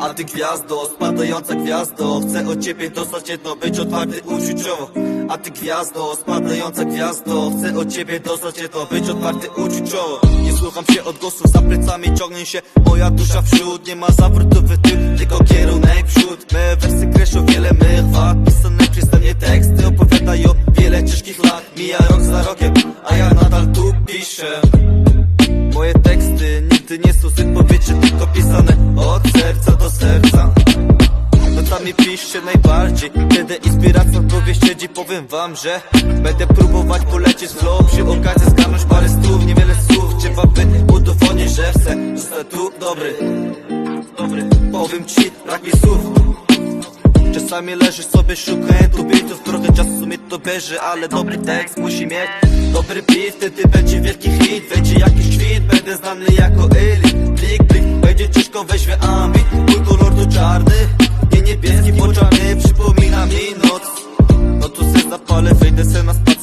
A ty gwiazdo, spadająca gwiazdo. Chcę od ciebie dostać jedno, być otwarty uczuciowo. A ty gwiazdo, spadająca gwiazdo. Chcę od ciebie dostać jedno, być otwarty uczuciowo. Nie słucham się odgłosów, za plecami ciągnie się Moja dusza wśród, nie ma zawrotowy tył Tylko kierunek przód Me wersy kreślą wiele mych wad Pisane przeze mnie teksty opowiadają wiele ciężkich lat. Mija rok za rokiem, a ja nadal tu piszę. Moje teksty nigdy nie są z powietrza, tylko pisane od serca Piszę najbardziej. Kiedy inspiracja w głowie siedzi Powiem wam, że Będę próbować polecieć flow. Przy okazji zgarnąć parę stów Niewiele słów. Trzeba by udowodnić, że chcę Zostanę tu dobry. Dobry Powiem ci, brak mi słów. Czasami leżysz sobie szukając tu beatów Trochę czasu mi to bierze, ale dobry tekst musi mieć Dobry beat, wtedy będzie wielki hit Będzie jakiś kwit, będę znany jako elit Blik, blik, będzie ciężko weźmie ambit Mój kolor to czarny,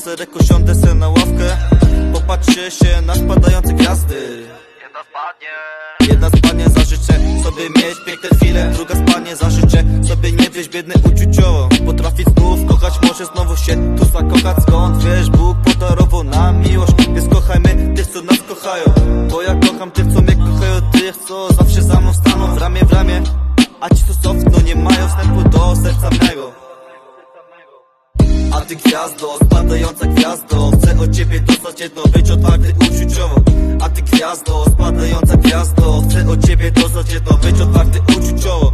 se na spacerek Usiądę se na ławkę. Popatrzę się na spadające gwiazdy. Jedna spadnie. Jedna spadnie za życzę sobie mieć piękne chwile. Druga spadnie za życzę sobie nie być biedny uczuciowo. Potrafić znów kochać, może znowu się tu zakochać. Skąd wiesz, Bóg podarował nam miłość? Więc kochajmy tych, co nas kochają. Bo ja kocham tych, co mnie kochają. Tych, co zawsze za mną staną. W ramię w ramię. A ci, co cofną, nie mają wstępu do serca mego ty gwiazdo, spadająca gwiazdo. Chcę od ciebie dostać jedno, być otwarty uczuciowo A ty gwiazdo, spadająca gwiazdo. Chcę od ciebie dostać jedno, być otwarty uczuciowo